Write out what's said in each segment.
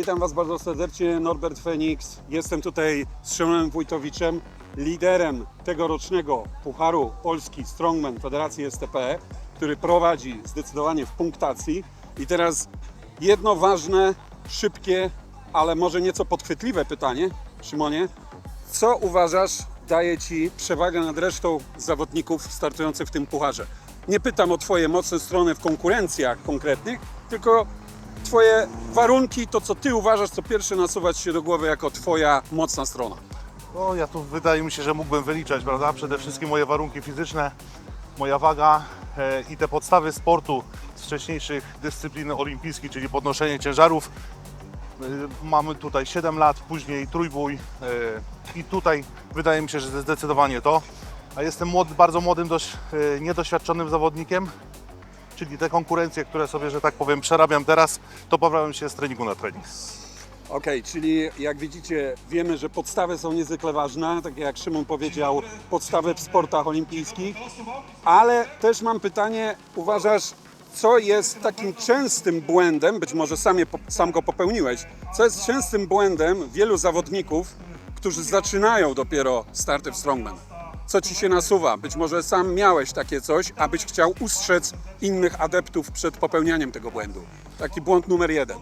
Witam Was bardzo serdecznie, Norbert Fenix. Jestem tutaj z Szymonem Wójtowiczem, liderem tegorocznego Pucharu Polski Strongman Federacji STP, który prowadzi zdecydowanie w punktacji. I teraz jedno ważne, szybkie, ale może nieco podchwytliwe pytanie, Szymonie. Co uważasz daje Ci przewagę nad resztą zawodników startujących w tym pucharze? Nie pytam o Twoje mocne strony w konkurencjach konkretnych, tylko Twoje warunki, to co Ty uważasz, co pierwsze nasuwać się do głowy jako Twoja mocna strona. No ja tu wydaje mi się, że mógłbym wyliczać, prawda? Przede wszystkim moje warunki fizyczne, moja waga e, i te podstawy sportu z wcześniejszych dyscyplin olimpijskich, czyli podnoszenie ciężarów. E, mamy tutaj 7 lat, później trójbój e, i tutaj wydaje mi się, że zdecydowanie to. A jestem młody, bardzo młodym, dość e, niedoświadczonym zawodnikiem, czyli te konkurencje, które sobie, że tak powiem, przerabiam teraz, to poprawiam się z treningu na trening. Okej, czyli jak widzicie, wiemy, że podstawy są niezwykle ważne, tak jak Szymon powiedział, podstawy w sportach olimpijskich, ale też mam pytanie, uważasz, co jest takim częstym błędem, być może sam, je, sam go popełniłeś, co jest częstym błędem wielu zawodników, którzy zaczynają dopiero starty w Strongman? Co ci się nasuwa? Być może sam miałeś takie coś, abyś chciał ustrzec innych adeptów przed popełnianiem tego błędu. Taki błąd numer jeden.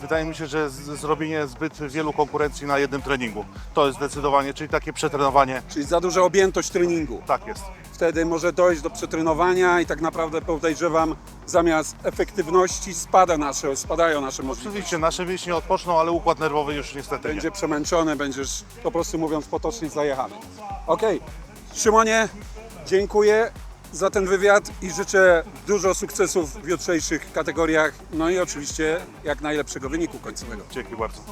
Wydaje mi się, że z- zrobienie zbyt wielu konkurencji na jednym treningu. To jest zdecydowanie, czyli takie przetrenowanie. Czyli za duża objętość treningu. Tak jest. Wtedy może dojść do przetrenowania i tak naprawdę podejrzewam, zamiast efektywności spada nasze, spadają nasze możliwości. Oczywiście nasze mięśnie odpoczną, ale układ nerwowy już niestety nie. Będzie przemęczony, będziesz po prostu mówiąc potocznie zajechany. Okej, Szymonie, dziękuję za ten wywiad i życzę dużo sukcesów w jutrzejszych kategoriach. No i oczywiście jak najlepszego wyniku końcowego. Dzięki bardzo.